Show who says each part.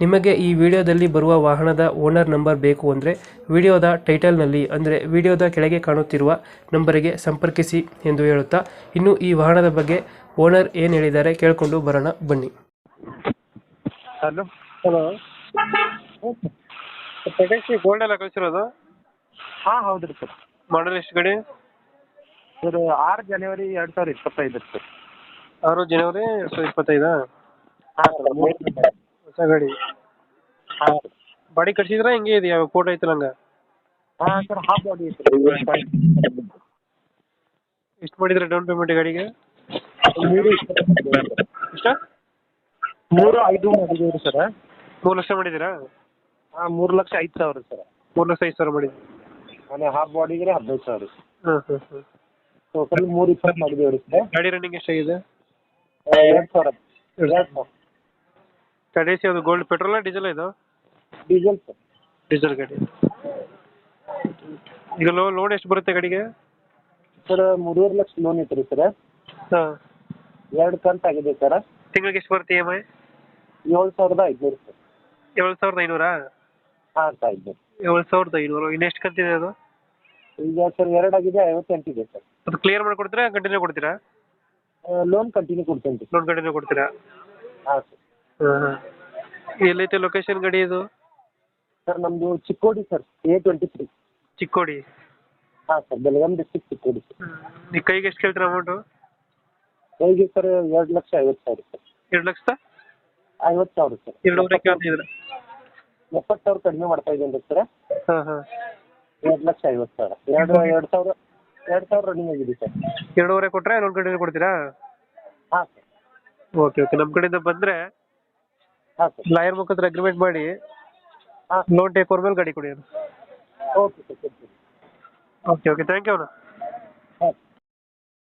Speaker 1: ನಿಮಗೆ ಈ ವಿಡಿಯೋದಲ್ಲಿ ಬರುವ ವಾಹನದ ಓನರ್ ನಂಬರ್ ಬೇಕು ಅಂದರೆ ವಿಡಿಯೋದ ಟೈಟಲ್ನಲ್ಲಿ ಅಂದರೆ ವಿಡಿಯೋದ ಕೆಳಗೆ ಕಾಣುತ್ತಿರುವ ನಂಬರಿಗೆ ಸಂಪರ್ಕಿಸಿ ಎಂದು ಹೇಳುತ್ತಾ ಇನ್ನು ಈ ವಾಹನದ ಬಗ್ಗೆ ಓನರ್ ಏನು ಹೇಳಿದ್ದಾರೆ ಕೇಳಿಕೊಂಡು ಬರೋಣ ಬನ್ನಿ.
Speaker 2: ಹಲೋ.
Speaker 1: ಹಲೋ. ಗೋಲ್ಡ್ ಎಲ್ಲ ಕಳಿಸಿರೋದು?
Speaker 2: ಹಾಂ ಹೌದು ರೀ ಸರ್.
Speaker 1: ಮಾಡಲ್ ಎಷ್ಟು ಗಾಡಿ?
Speaker 2: ಸರ್ ಆರು ಜನವರಿ ಎರಡು ಸಾವಿರ ಇಪ್ಪತ್ತೈದು ಸರ್.
Speaker 1: ಆರು ಜನವರಿ ಎರಡು ಸಾವಿರದ ಇಪ್ಪತ್ತೈದಾ?
Speaker 2: ಹಾಂ ಸರ್.
Speaker 1: ಹೊಸ ಗಾಡಿ
Speaker 2: ಹಾಂ
Speaker 1: ಬಾಡಿ ಕಟ್ಸಿದ್ರ ಹೆಂಗೆ ಇದೆಯಾ? ಫೋಟೋ ಐತಲ್ಲ ಹಂಗೆ
Speaker 2: ಹಾಂ ಸರ್ ಹಾಫ್ ಬಾಡಿ ಸರ್.
Speaker 1: ಎಷ್ಟು ಮಾಡಿದ್ರೆ ಡೌನ್ ಪೇಮೆಂಟ್ ಗಾಡಿಗೆ?
Speaker 2: ಮೂರು
Speaker 1: ಇಷ್ಟ
Speaker 2: ಮೂರು ಐದು ಮಾಡಿದ್ದೀವಿ ಸರ.
Speaker 1: ಮೂರು ಲಕ್ಷ ಮಾಡಿದ್ದೀರಾ?
Speaker 2: ಹಾಂ ಮೂರು ಲಕ್ಷ ಐದು ಸಾವಿರ ಸರ್.
Speaker 1: ಮೂರು ಲಕ್ಷ ಐದು ಸಾವಿರ ಮಾಡಿದ್ದೀವಿ
Speaker 2: ಆಮೇಲೆ ಹಾಫ್ ಬಾಡಿಗೆ ಹದಿನೈದು ಸಾವಿರ.
Speaker 1: ಹಾಂ ಹಾಂ ಹಾಂ
Speaker 2: ಟೋಟಲ್ ಮೂರು ಇಪ್ಪತ್ತು ಮಾಡಿದ್ದೀವಿ ಸರ್.
Speaker 1: ಗಾಡಿ ರನ್ನಿಂಗ್ ಎಷ್ಟಾಗಿದೆ?
Speaker 2: ಎರಡು ಸಾವಿರ. ಎರಡು ಸಾವಿರ.
Speaker 1: ಗಾಡಿ ಅದು ಗೋಲ್ಡ್ ಪೆಟ್ರೋಲ ಡೀಸೆಲ್ ಇದು?
Speaker 2: ಡೀಸೆಲ್ ಸರ್
Speaker 1: ಡೀಸೆಲ್ ಗಾಡಿ. ಈಗ ಲೋ ಲೋನ್ ಎಷ್ಟು ಬರುತ್ತೆ ಗಾಡಿಗೆ?
Speaker 2: ಸರ್ ಮೂರುವರೆ ಲಕ್ಷ ಲೋನ್ ಇತ್ತು ರೀ ಸರ್
Speaker 1: ಹಾಂ.
Speaker 2: ಎರಡು ಕಂತು ಆಗಿದೆ ಸರ್
Speaker 1: ತಿಂಗಳಿಗೆ ಎಷ್ಟು ಬರುತ್ತೆ ಇ ಎಂ ಐ
Speaker 2: ಏಳು ಸಾವಿರದ ಐದುನೂರು ಸರ್
Speaker 1: ಏಳು ಸಾವಿರದ ಐನೂರಾ?
Speaker 2: ಹಾಂ ಸರ್ ಐದುನೂರು.
Speaker 1: ಏಳು ಸಾವಿರದ ಐನೂರು. ಇನ್ನೆಷ್ಟು ಕಂತಿದೆ ಅದು?
Speaker 2: ಈಗ ಸರ್ ಎರಡಾಗಿದೆ ಐವತ್ತೆಂಟಿದೆ ಸರ್
Speaker 1: ಅದು ಕ್ಲಿಯರ್ ಮಾಡಿಕೊಡ್ತೀರಾ ಕಂಟಿನ್ಯೂ ಕೊಡ್ತೀರಾ?
Speaker 2: ಲೋನ್ ಕಂಟಿನ್ಯೂ ಕೊಡ್ತೀನಿ ರೀ
Speaker 1: ಲೋನ್ ಕಂಟಿನ್ಯೂ ಕೊಡ್ತೀರಾ?
Speaker 2: ಹಾಂ ಸರ್
Speaker 1: ಹಾಂ ಹಾಂ. ಎಲ್ಲೈತೆ ಲೊಕೇಶನ್ ಗಾಡಿ ಇದು?
Speaker 2: ಸರ್ ನಮ್ಮದು Chikkodi sir A twenty three
Speaker 1: Chikkodi.
Speaker 2: ಹಾಂ sir Belgaum district Chikkodi. Sir
Speaker 1: ನೀವು ಕೈಗೆ ಎಷ್ಟು ಕೇಳ್ತೀರಾ ಅಮೌಂಟು
Speaker 2: ಕೈಗೆ ಸರ್ ಎರಡು ಲಕ್ಷ ಐವತ್ತು ಸಾವಿರ ಸರ್.
Speaker 1: ಎರಡು ಲಕ್ಷದ?
Speaker 2: ಐವತ್ತು ಸಾವಿರ ಸರ್.
Speaker 1: ಎರಡೂವರೆ
Speaker 2: ಎಪ್ಪತ್ತು ಸಾವಿರ ಕಡಿಮೆ ಮಾಡ್ತಾ ಇದ್ದೀನಿ ರೀ ಸರ್.
Speaker 1: ಹಾಂ ಹಾಂ.
Speaker 2: ಎರಡು ಲಕ್ಷ ಐವತ್ತು ಸಾವಿರ. ಎರಡು ಎರಡು ಸಾವಿರ ಎರಡು ಸಾವಿರ ರನ್ನಿಂಗ್ ಆಗಿದೆ ಸರ್.
Speaker 1: ಎರಡೂವರೆ ಕೊಟ್ಟರೆ ಎರಡು ಕಡೆ ಕೊಡ್ತೀರಾ?
Speaker 2: ಹಾಂ ಸರ್.
Speaker 1: Okay okay. ನಮ್ಮ ಕಡೆಯಿಂದ ಬಂದರೆ
Speaker 2: ಹಾಂ ಸರ್
Speaker 1: ಲಾಯರ್ ಮುಖಾಂತರ ಅಗ್ರಿಮೆಂಟ್ ಮಾಡಿ
Speaker 2: ಹಾಂ.
Speaker 1: ಲೋನ್ ಟೇಕ್ ಓವರ್ ಮೇಲೆ ಗಾಡಿ ಕೊಡಿ
Speaker 2: okay sir
Speaker 1: okay okay. Thank you ಅಣ್ಣ